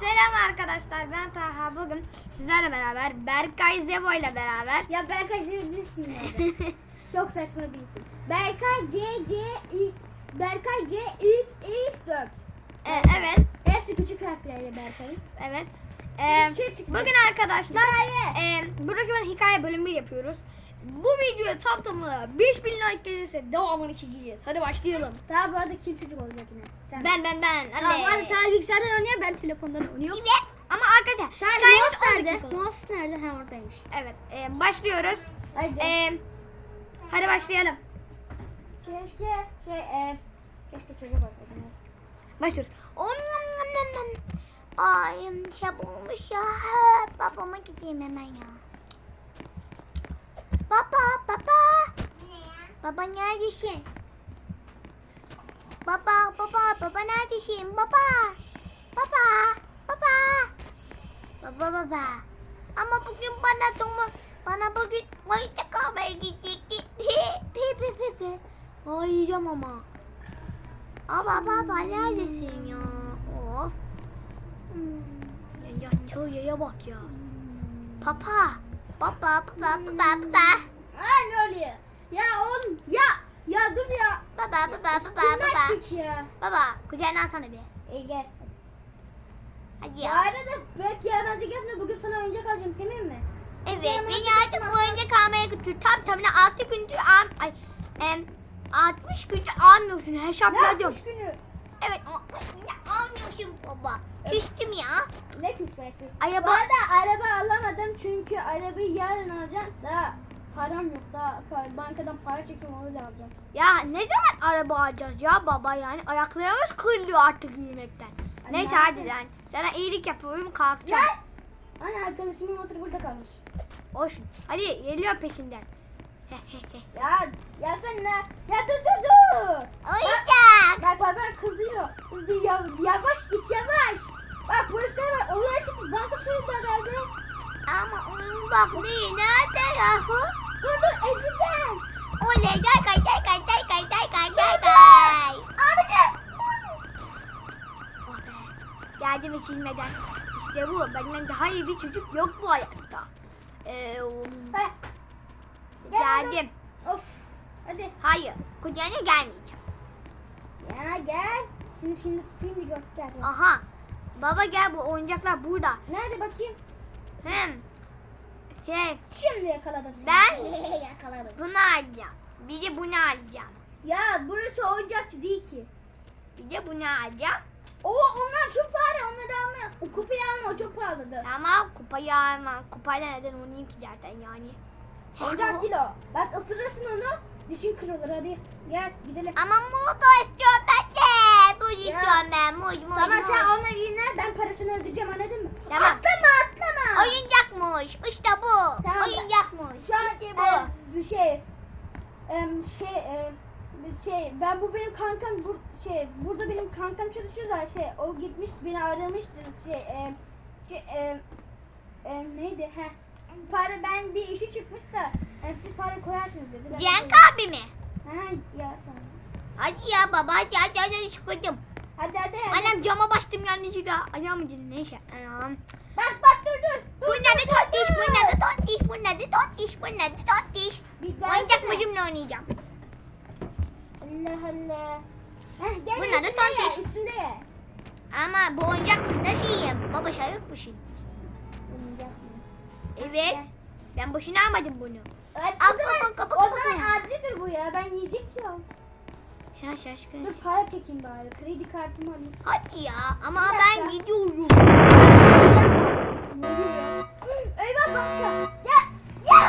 Selam arkadaşlar ben Taha bugün sizlerle beraber Berkay Zebo ile beraber Ya Berkay Zevdüsün nerede? Çok saçma bir isim. Berkay C C I Berkay C X X 4. E, evet Hepsi küçük harflerle Berkay. evet E, Bir şey bugün arkadaşlar e, buradaki ben hikaye bölüm 1 yapıyoruz bu videoya tam tamına 5000 like gelirse devamını çekeceğiz hadi başlayalım Daha bu arada kim çocuk olacak yine? Sen. ben ben ben Tamam anne hadi Taha bilgisayardan oynuyor ben telefondan oynuyorum. evet ama arkadaşlar hikayemiz mouse 10 nerede? Mouse nerede? Ha oradaymış. evet e, başlıyoruz Hadi. E, hadi başlayalım keşke şey e, keşke çocuğa baksaydınız. Başlıyoruz. Om nom nom nom. Ay şey olmuş ya. Babama gideyim hemen ya. Baba baba. Baba neredesin? Baba baba baba neredesin? Baba. Baba. Baba. Baba baba. Ama bugün bana domu bana bugün oyuncak almaya gidecekti. Pi pi pi pi. Ay yiyeceğim ama. Ama baba neredesin ya? Of. Hmm. Ya yattığı yere bak ya. Papa. Baba baba baba baba. Aa ne oluyor? Ya oğlum ya ya dur ya. Baba baba baba baba. çık ya. Baba kucağına alsana bir. İyi gel. Hadi Bu ya. arada belki yaramazlık yapma bugün sana oyuncak alacağım Semih mi? Evet Yaramazlık beni artık oyuncak almaya götür. Tam tamına 6 gündür al... Ay, em, 60 gündür almıyorsun. Hesapladım. yapmış günü? Evet 60 gündür almıyorsun baba. Evet. Küstüm ya. Ne küsmesi? Araba- Bu arada araba alamadım çünkü arabayı yarın alacağım. Daha param yok. Daha para- bankadan para çekiyorum öyle alacağım. Ya ne zaman araba alacağız ya baba yani ayaklarımız kırılıyor artık yürümekten. Anne, Neyse nerede? hadi lan. Sana iyilik yapıyorum kalkacağım. Lan! Anne arkadaşımın motoru burada kalmış. Olsun. Hadi geliyor peşinden. Ya ya sen ne? Ya dur dur dur. Oyuncak. Bak bak bak kızıyor. Bir ya, yavaş git yavaş. Bak polisler var. Onlar çıkmış. Banka soyuldu herhalde. Onun bakmayı nerede yahu? Dur dur ezeceğim. Oley gel kay gel kay gel kay gel kay gel kay. Abicim. Oh be. Geldim içilmeden. İşte bu. Benden daha iyi bir çocuk yok bu hayatta. Ee, um, Gel geldim. Of. Hadi. Hayır. Kucağına gelmeyeceğim. Ya gel. Şimdi şimdi tutayım bir gör. Gel. Aha. Baba gel bu oyuncaklar burada. Nerede bakayım? Hem. Şey Şimdi yakaladım seni. Ben- yakaladım. bunu alacağım. Bir de bunu alacağım. Ya burası oyuncakçı değil ki. Bir de bunu alacağım. Oo onlar çok pahalı. Onları alma. O kupayı alma. O çok pahalıdır. Tamam kupayı almam. Kupayla neden oynayayım ki zaten yani. Oyuncak değil o. Bak ısırırsın onu. Dişin kırılır hadi. Gel gidelim. Ama muz da istiyorum ben de. Muz istiyorum ben. Muz muz Tamam muz. sen onları yine ben parasını ödeyeceğim anladın mı? Tamam. Atlama. Oyuncakmış. İşte bu. Tamam. Oyuncakmış. Şu an işte bu. e, bir şey e, şey e, biz şey ben bu benim kankam bur, şey burada benim kankam çalışıyor da şey o gitmiş beni aramıştı şey e, şey e, e, neydi he para ben bir işi çıkmış da e, siz para koyarsınız dedi. Ben Cenk de- abi mi? Ha ya tamam. Hadi ya baba hadi hadi hadi çıkacağım. Hadi hadi. hadi. Annem cama bastım yanlışlıkla. Ayağım acıdı neyse. Anam. Bak bak dur dur. Bu dur, nerede dur, tontiş, dur. bu nerede tontiş, bu nerede tontiş, bu nerede tontiş. Bir Oyuncak bacımla oynayacağım. Allah Allah. Heh, gel Bunlar da tontiş. üstünde ye. Ama bu oyuncakmış nasıl yiyeyim? Baba şey yok mu şimdi? Oyuncak mı? Evet. Ben boşuna almadım bunu. Al, o zaman, kapa, kapa, o kapa. zaman acıdır bu ya. Ben yiyecektim. Sen şaşkın. Dur para çekeyim bari. Kredi kartımı alayım. Hadi ya ama ben gidiyorum. Eyvah banka. Ya. Ya.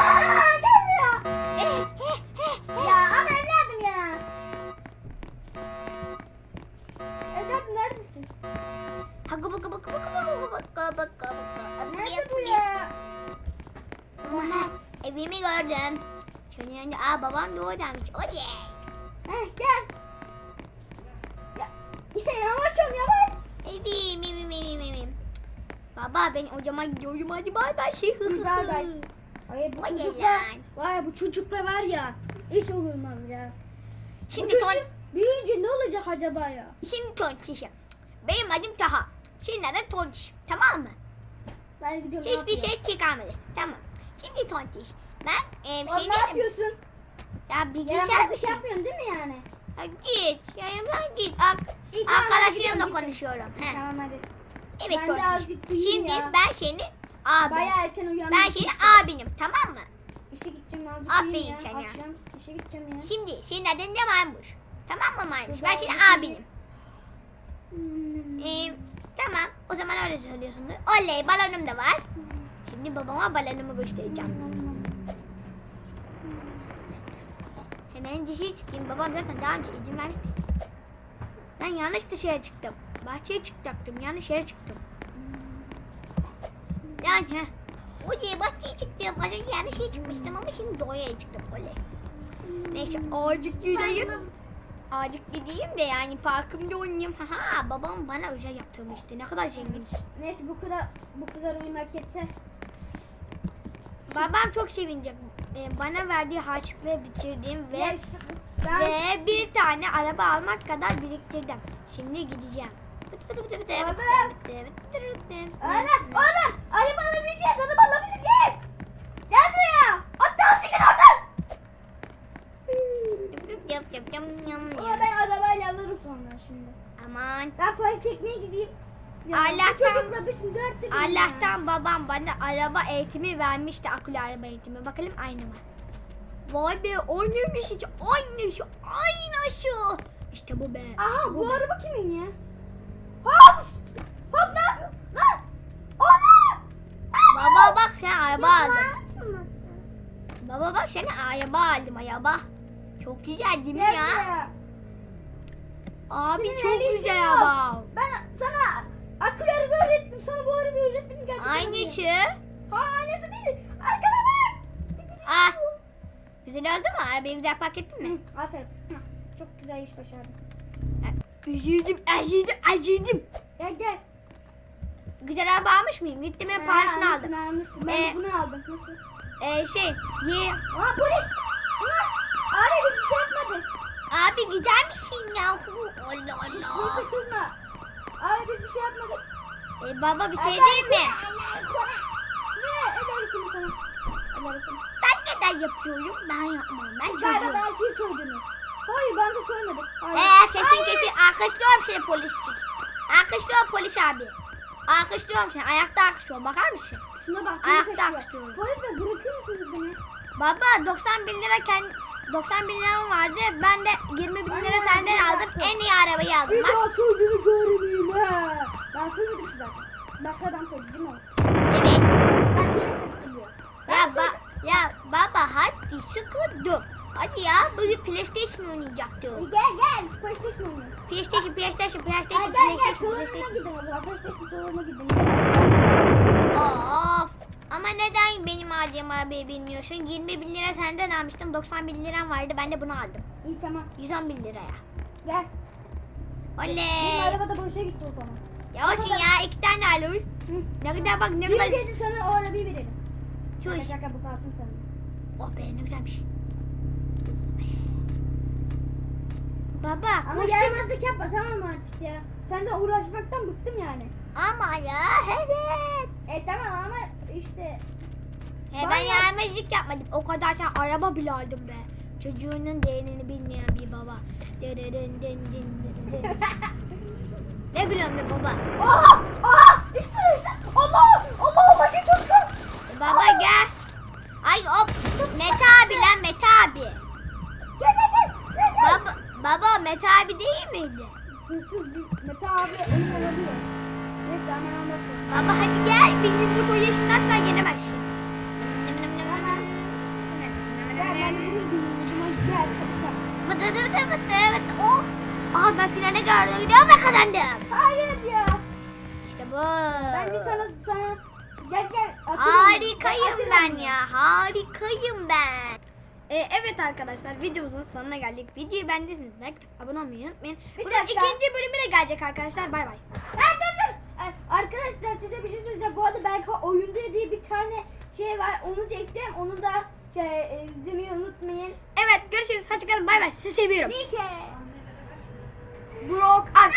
Gel buraya. Ya ama evladım ya. Evladım neredesin? Hakkı bakı bakı bakı bakı bakı bakı bakı. Nerede bu ya? Olamaz. Evimi gördüm. Yanında aa babam da oradaymış. Oley. Baba ben odama gidiyorum hadi bay bay. Bay bay. Ay bu Vay çocuklar. lan. Vay bu çocuklar var ya. Hiç olmaz ya. Şimdi bu çocuk ton, büyüyünce ne olacak acaba ya? şimdi tontişim. Benim adım Taha. Senin adın Tontiş. Tamam mı? Ben gidiyorum. ne Hiçbir şey çıkarmadı. Tamam. Şimdi Tontiş. Ben e, Oğlum ne yapıyorsun? Ya bilgisayar Yaramazlık mısın? yapmıyorsun değil mi yani? Ha, git. Yayımdan git. Ak İyi, tamam, hadi arkadaşlarımla gidiyorum, konuşuyorum. He. Tamam hadi. Evet Ben de Tontiş. azıcık uyuyayım Şimdi ya. ben senin abin. Bayağı erken uyandım. Ben senin abinim. Tamam mı? İşe gideceğim azıcık Aferin uyuyayım ya. sana. Akşam işe gideceğim ya. Şimdi senin adın da Maymuş. Tamam mı Maymuş? Ben senin azıcık abinim. Hmm. Ee, tamam. O zaman öyle söylüyorsundur. Oley balonum da var. Şimdi babama balonumu göstereceğim. Hemen dışarı çıkayım. Babam zaten daha önce izin vermişti. Ben yanlış dışarı çıktım. Bahçeye çıkacaktım. Yanlış yere çıktım. Yani heh. Oley bahçeye çıktım. Az önce yanlış yere çıkmıştım ama şimdi doğaya çıktım. Oley. Neyse azıcık gideyim. Azıcık gideyim de yani parkımda oynayayım. Haha babam bana özel yaptırmıştı. Ne kadar zengin. Neyse bu kadar bu kadar uyumak yeter. Babam çok sevinecek. Ee, bana verdiği harçlıkları bitirdim ve ben ve bir tane araba almak kadar biriktirdim. Şimdi gideceğim. Oğlum. Oğlum, oğlum, araba alabileceğiz, araba alabileceğiz. Gel buraya. Hatta oradan. Yap, yap, yam, Ama ben arabayla alırım sonra şimdi. Aman. Ben para çekmeye gideyim. Ya, Allah'tan- Bu. Allah'tan babam bana araba eğitimi vermişti. Akülü araba eğitimi. Bakalım aynı mı? Vay be aynıymış hiç. Aynı şu. Aynı şu. İşte bu be. Aha işte bu be. araba kimin ya? Hop! Hop ne yapıyorsun? Lan! Ona! Baba bak sen araba aldın. Baba bak sana araba aldım araba. Çok güzel değil mi ya? Abi Senin çok güzel yok. araba. Ben sana akülü araba öğrettim. Sana bu arabayı öğretmedim gerçekten. Aynısı. Ha aynısı değil. Arkana bak. Ah. Güzel oldu mu? Arabayı güzel park ettin mi? Aferin. Çok güzel iş başardın. Üzüldüm, acıdım, acıdım. Gel gel. Güzel araba almış mıyım? Gittim ve parasını aldım. Almışsın. Ben Ee, de bunu aldım. Nasıl? Ee, şey, ye, Aa polis. Bunlar. Abi biz bir şey yapmadık. abi gider misin yahu? Allah Allah. Neyse kızma. Abi biz bir şey yapmadık. Ee, baba bir şey değil mi? Ne? Eder kimi tamam. Eder kimi. Ben neden yapıyorum? Ben yapmam. Ben Siz galiba çocuğum. belki soydunuz. Hayır ben de soymadım. Hayır. Ee, kesin Hayır. kesin. Alkışlıyorum seni polisçik. Alkışlıyorum polis abi. Alkışlıyorum seni. Ayakta alkışlıyorum. Bakar mısın? Şuna bak. Ayakta alkışlıyorum. Polis bey bırakır mısınız beni? Baba 90 bin lira kendi 90 bin liram vardı. Ben de 20 bin Ben lira de senden aldım. dakika. En iyi arabayı aldım. Bir Bak. daha soyduğunu görmeyeyim ha. Ben soymadım ki zaten. Başka adam soydu değil mi? Evet. Bak yine ses geliyor. Ya, ba ya baba hadi sıkıldım. Hadi ya bu PlayStation İyi, oynayacaktım. Gel gel. PlayStation oynayalım. PlayStation, PlayStation, Ay, PlayStation, gel gel PlayStation, salonuna PlayStation. gidin o zaman. PlayStation salonuna gidin. Of. Ama neden benim aldığım arabayı bilmiyorsun? 20 bin lira senden almıştım. 90 bin liram vardı. Ben de bunu aldım. İyi tamam. 110 bin liraya. Gel. Benim Oley. araba da boşa gitti o zaman. Ya olsun ya iki tane alır. Hı. Ne kadar bak ne kadar. Birinci sana o arabayı verelim. Şaka Sus. şaka bu kalsın sana. Oh be ne güzelmiş. Baba Ama kostüm. yaramazlık yapma tamam mı artık ya. Sen de uğraşmaktan bıktım yani. Ama ya evet. E tamam ama işte He, ben Bayağı- yaramazlık yapmadım. O kadar sen araba bile aldım be. Çocuğunun değerini bilmeyen bir baba. Dırırın dın dın dın dın. ne gülüyorsun be baba? Oha! Oha! İşte. Allah! Allah Allah geç olsun. E, baba gel. Ay hop. Mete abi lan Mete abi. Gel gel gel. gel, gel. Baba, baba Mete abi değil miydi? Hırsız. Mete abi oyun alabiliyor. Neyse hemen anlaşıldı. Baba hadi gel. Benim bu toy yaşında asla gelemezsin. Gel ben de buraya bineyim. zaman Gel kapışalım. Fıtı fıtı fıtı fıtı. Oh. Aa ben finale gördüm. Gidiyorum ve kazandım. Hayır ya. İşte bu. Ben de sana sana gel gel. Atıyorum. Harikayım ben ya. Harikayım ben. Ee, evet arkadaşlar videomuzun sonuna geldik. Videoyu beğendiyseniz like abone olmayı unutmayın. Bir Bunun dakika. ikinci bölümü de gelecek arkadaşlar. Bay bay. Dur dur. Arkadaşlar size bir şey söyleyeceğim. Bu arada belki oyunda diye bir tane şey var. Onu çekeceğim. Onu da şey e, izlemeyi unutmayın. Evet görüşürüz. Hadi çıkalım. Bay bay. Sizi seviyorum. Nike. Brock Art.